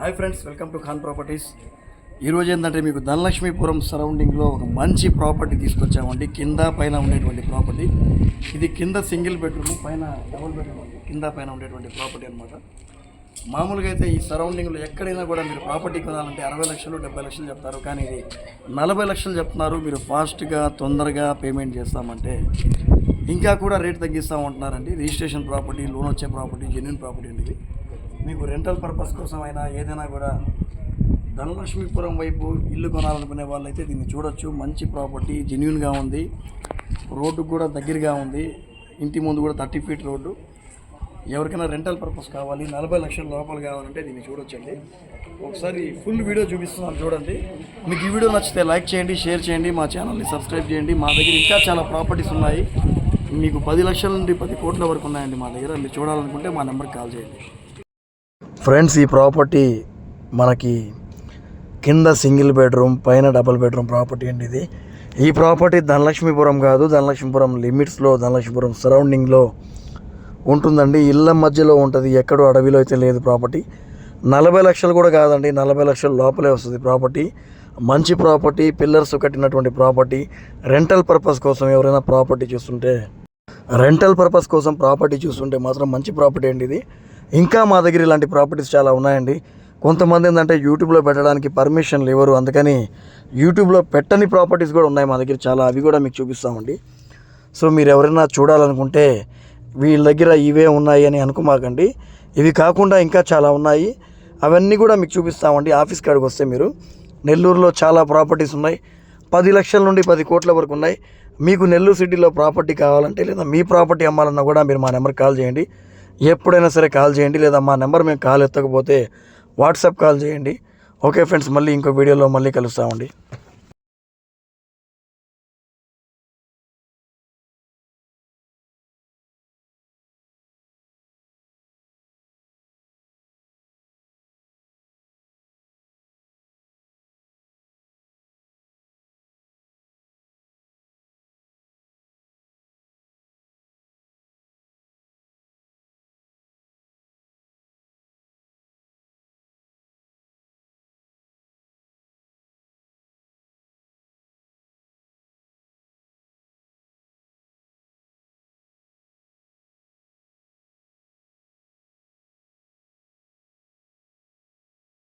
Hi friends welcome to Khan properties. ఈరోజు ఏంటంటే మీకు ధనలక్ష్మీపురం సరౌండింగ్లో ఒక మంచి ప్రాపర్టీ తీసుకొచ్చామండి. కింద పైన ఉండేటువంటి ప్రాపర్టీ. ఇది కింద సింగిల్ బెడ్రూమ్ పైన డబుల్ బెడ్రూమ్ కింద పైన ఉండేటువంటి ప్రాపర్టీ అనమాట మామూలుగా అయితే ఈ సరౌండింగ్లో ఎక్కడైనా కూడా మీరు ప్రాపర్టీ కొనాలంటే అరవై లక్షలు డెబ్బై లక్షలు చెప్తారు. కానీ ఇది నలభై లక్షలు చెప్తున్నారు. మీరు ఫాస్ట్గా తొందరగా పేమెంట్ చేస్తామంటే ఇంకా కూడా రేట్ తగ్గిస్తామంటున్నారండి రిజిస్ట్రేషన్ ప్రాపర్టీ లోన్ వచ్చే ప్రాపర్టీ జెన్యున్ ప్రాపర్టీ అండి ఇది. మీకు రెంటల్ పర్పస్ కోసం అయినా ఏదైనా కూడా ధనలక్ష్మీపురం వైపు ఇల్లు కొనాలనుకునే వాళ్ళైతే దీన్ని చూడొచ్చు. మంచి ప్రాపర్టీ జెన్యున్గా ఉంది. రోడ్డు కూడా దగ్గరగా ఉంది. ఇంటి ముందు కూడా థర్టీ ఫీట్ రోడ్డు. ఎవరికైనా రెంటల్ పర్పస్ కావాలి నలభై లక్షల లోపల కావాలంటే దీన్ని చూడొచ్చండి. ఒకసారి ఫుల్ వీడియో చూపిస్తున్నాను చూడండి. మీకు ఈ వీడియో నచ్చితే లైక్ చేయండి షేర్ చేయండి మా ఛానల్ని సబ్స్క్రైబ్ చేయండి. మా దగ్గర ఇంకా చాలా ప్రాపర్టీస్ ఉన్నాయి. మీకు పది లక్షల నుండి పది కోట్ల వరకు ఉన్నాయండి మా దగ్గర. మీరు చూడాలనుకుంటే మా నెంబర్కి కాల్ చేయండి. ఫ్రెండ్స్ ఈ ప్రాపర్టీ మనకి కింద సింగిల్ బెడ్రూమ్ పైన డబుల్ బెడ్రూమ్ ప్రాపర్టీ అండి ఇది. ఈ ప్రాపర్టీ ధనలక్ష్మీపురం కాదు ధనలక్ష్మీపురం లిమిట్స్లో ధనలక్ష్మీపురం సరౌండింగ్లో ఉంటుందండి. ఇళ్ళ మధ్యలో ఉంటుంది ఎక్కడో అడవిలో అయితే లేదు ప్రాపర్టీ. నలభై లక్షలు కూడా కాదండి నలభై లక్షల లోపలే వస్తుంది ప్రాపర్టీ. మంచి ప్రాపర్టీ పిల్లర్స్ కట్టినటువంటి ప్రాపర్టీ. రెంటల్ పర్పస్ కోసం ఎవరైనా ప్రాపర్టీ చూస్తుంటే రెంటల్ పర్పస్ కోసం ప్రాపర్టీ చూస్తుంటే మాత్రం మంచి ప్రాపర్టీ అండి ఇది. ఇంకా మా దగ్గర ఇలాంటి ప్రాపర్టీస్ చాలా ఉన్నాయండి. కొంతమంది ఏంటంటే యూట్యూబ్లో పెట్టడానికి పర్మిషన్లు లేవరు. అందుకని యూట్యూబ్లో పెట్టని ప్రాపర్టీస్ కూడా ఉన్నాయి మా దగ్గర చాలా. అవి కూడా మీకు చూపిస్తామండి. సో మీరు ఎవరైనా చూడాలనుకుంటే వీళ్ళ దగ్గర ఇవే ఉన్నాయి అని అనుకోమాకండి. ఇవి కాకుండా ఇంకా చాలా ఉన్నాయి. అవన్నీ కూడా మీకు చూపిస్తామండి. ఆఫీస్ కాడికి వస్తే మీరు. నెల్లూరులో చాలా ప్రాపర్టీస్ ఉన్నాయి. పది లక్షల నుండి పది కోట్ల వరకు ఉన్నాయి. మీకు నెల్లూరు సిటీలో ప్రాపర్టీ కావాలంటే లేదా మీ ప్రాపర్టీ అమ్మాలన్నా కూడా మీరు మా నెంబర్కి కాల్ చేయండి. ఎప్పుడైనా సరే కాల్ చేయండి లేదా మా నెంబర్ మేము కాల్ ఎత్తకపోతే వాట్సాప్ కాల్ చేయండి. ఓకే ఫ్రెండ్స్ మళ్ళీ ఇంకో వీడియోలో మళ్ళీ కలుస్తామండి.